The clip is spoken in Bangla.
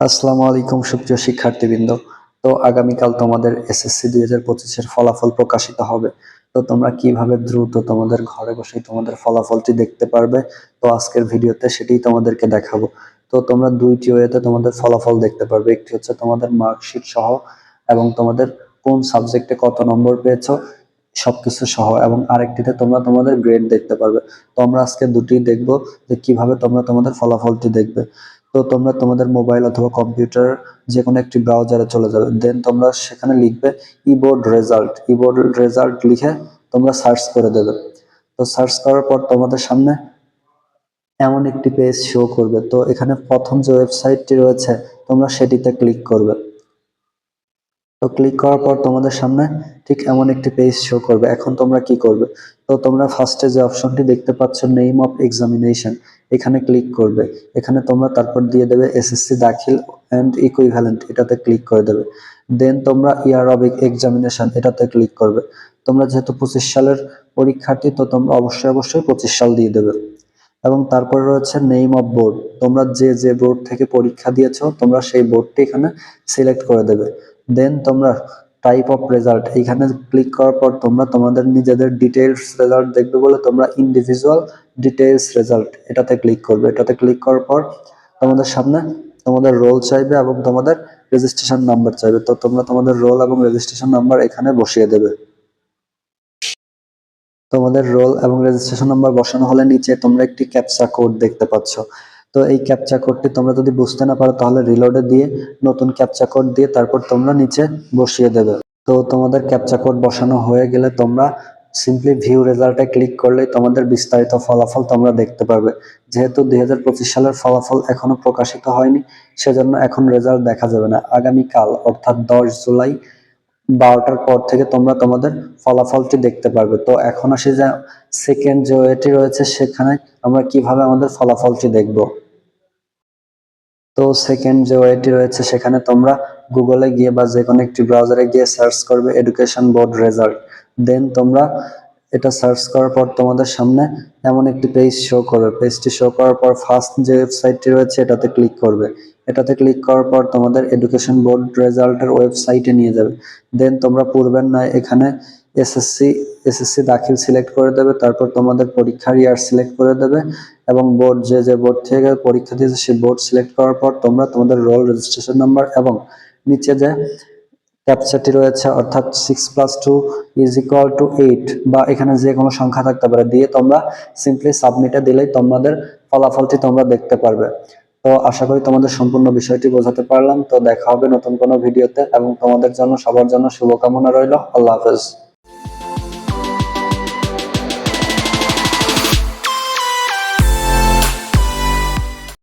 আসসালামু আলাইকুম সুপ্রিয় শিক্ষার্থীবৃন্দ। তো আগামীকাল তোমাদের এসএসসি দুই হাজার পঁচিশের ফলাফল প্রকাশিত হবে। তো তোমরা কীভাবে দ্রুত তোমাদের ঘরে বসেই তোমাদের ফলাফলটি দেখতে পারবে, তো আজকের ভিডিওতে সেটাই তোমাদেরকে দেখাবো। তো তোমরা দুইটি ওয়েতে তোমাদের ফলাফল দেখতে পারবে। একটি হচ্ছে তোমাদের মার্কশিট সহ এবং তোমাদের কোন সাবজেক্টে কত নম্বর পেয়েছ, সবকিছু সহ এবং আরেকটিতে তোমরা তোমাদের গ্রেড দেখতে পারবে। তো আমরা আজকে দুটি দেখব যে কীভাবে তোমরা তোমাদের ফলাফলটি দেখবে। তো তোমরা তোমাদের মোবাইল অথবা কম্পিউটার যে কোনো একটি ব্রাউজারে চলে যাবে। দেন তোমরা সেখানে লিখবে ইবোর্ড রেজাল্ট ইবোর্ড রেজাল্ট লিখে তোমরা সার্চ করে দেবে। তো সার্চ করার পর তোমাদের সামনে এমন একটি পেজ শো করবে। তো এখানে প্রথম যে ওয়েবসাইটটি রয়েছে, তোমরা সেটিতে ক্লিক করবে। ক্লিক করার পর তোমাদের সামনে ঠিক এমন একটি পেজ শো করবে। এখন তোমরা কি করবে? তো তোমরা ফার্স্টে যে অপশনটি দেখতে পাচ্ছ নেম অফ এক্সামিনেশন এখানে ক্লিক করবে। এখানে তোমরা তারপর দিয়ে দেবে এসএসসি দাখিল অ্যান্ড ইকুইভ্যালেন্ট এটাতে ক্লিক করে দেবে। দেন তোমরা ইয়ার অফ এক্সামিনেশন এটাতে ক্লিক করবে। তোমরা যেহেতু পঁচিশ সালের পরীক্ষার্থী, তো তোমরা অবশ্যই অবশ্যই পঁচিশ সাল দিয়ে দেবে। এবং তারপরে রয়েছে নেম অফ বোর্ড তোমরা যে যে বোর্ড থেকে পরীক্ষা দিয়েছ, তোমরা সেই বোর্ডটি এখানে সিলেক্ট করে দেবে। দেন তোমরা টাইপ অফ রেজাল্ট এখানে ক্লিক করার পর তোমরা তোমাদের নিজেদের ডিটেলস রেজাল্ট দেখবে বলে তোমরা ইন্ডিভিজুয়াল ডিটেলস রেজাল্ট এটাতে ক্লিক করবে। এটাতে ক্লিক করার পর তোমাদের সামনে তোমাদের রোল চাইবে এবং তোমাদের রেজিস্ট্রেশন নাম্বার চাইবে। তো তোমরা তোমাদের রোল এবং রেজিস্ট্রেশন নাম্বার এখানে বসিয়ে দেবে। তোমাদের রোল এবং রেজিস্ট্রেশন নাম্বার বসানো হলে নিচে তোমরা একটি ক্যাপচা কোড দেখতে পাচ্ছ। তো এই ক্যাপচা কোডটি তোমরা যদি বুঝতে না পারো, তাহলে রিলোডে দিয়ে নতুন ক্যাপচা কোড দিয়ে তারপর তোমরা নিচে বসিয়ে দেবে। তো তোমাদের ক্যাপচা কোড বসানো হয়ে গেলে তোমরা সিম্পলি ভিউ রেজাল্টে ক্লিক করলেই তোমাদের বিস্তারিত ফলাফল তোমরা দেখতে পারবে। যেহেতু দুই হাজার পঁচিশ সালের ফলাফল এখনও প্রকাশিত হয়নি, সেজন্য এখন রেজাল্ট দেখা যাবে না। আগামীকাল, অর্থাৎ দশ জুলাই বারোটার পর থেকে তোমরা তোমাদের ফলাফলটি দেখতে পারবে। তো এখন আসি যে সেকেন্ড যে ওয়েটি রয়েছে, সেখানে আমরা কীভাবে আমাদের ফলাফলটি দেখব? তো সেকেন্ড যে ওয়েটি রয়েছে, সেখানে তোমরা গুগলে গিয়ে বা যে কোনো একটি ব্রাউজারে গিয়ে সার্চ করবে এডুকেশন বোর্ড রেজাল্ট দেন তোমরা এটা সার্চ করার পর তোমাদের সামনে এমন একটি পেজ শো করবে। পেজটি শো করার পর ফার্স্ট যে ওয়েবসাইটটি রয়েছে, এটাতে ক্লিক করবে। এটাতে ক্লিক করার পর তোমাদের এডুকেশন বোর্ড রেজাল্টের ওয়েবসাইটে নিয়ে যাবে। দেন তোমরা পূর্বের নয় এখানে এসএসসি এসএসসি দাখিল সিলেক্ট করে দেবে, তারপর তোমাদের পরীক্ষার ইয়ার সিলেক্ট করে দেবে এবং বোর্ড যে যে বোর্ড থেকে পরীক্ষা দিয়েছে, সেই বোর্ড সিলেক্ট করার পর তোমরা তোমাদের রোল রেজিস্ট্রেশন নাম্বার এবং নিচে যে ক্যাপচারটি রয়েছে, অর্থাৎ six plus two is equal to eight বা এখানে যে কোনো সংখ্যা থাকতে পারে, দিয়ে তোমরা সিম্পলি সাবমিটে দিলেই তোমাদের ফলাফলটি তোমরা দেখতে পারবে। তো আশা করি তোমাদের সম্পূর্ণ বিষয়টি বোঝাতে পারলাম। তো দেখা হবে নতুন কোনো ভিডিওতে এবং তোমাদের জন্য, সবার জন্য শুভকামনা রইল। আল্লাহ হাফেজ।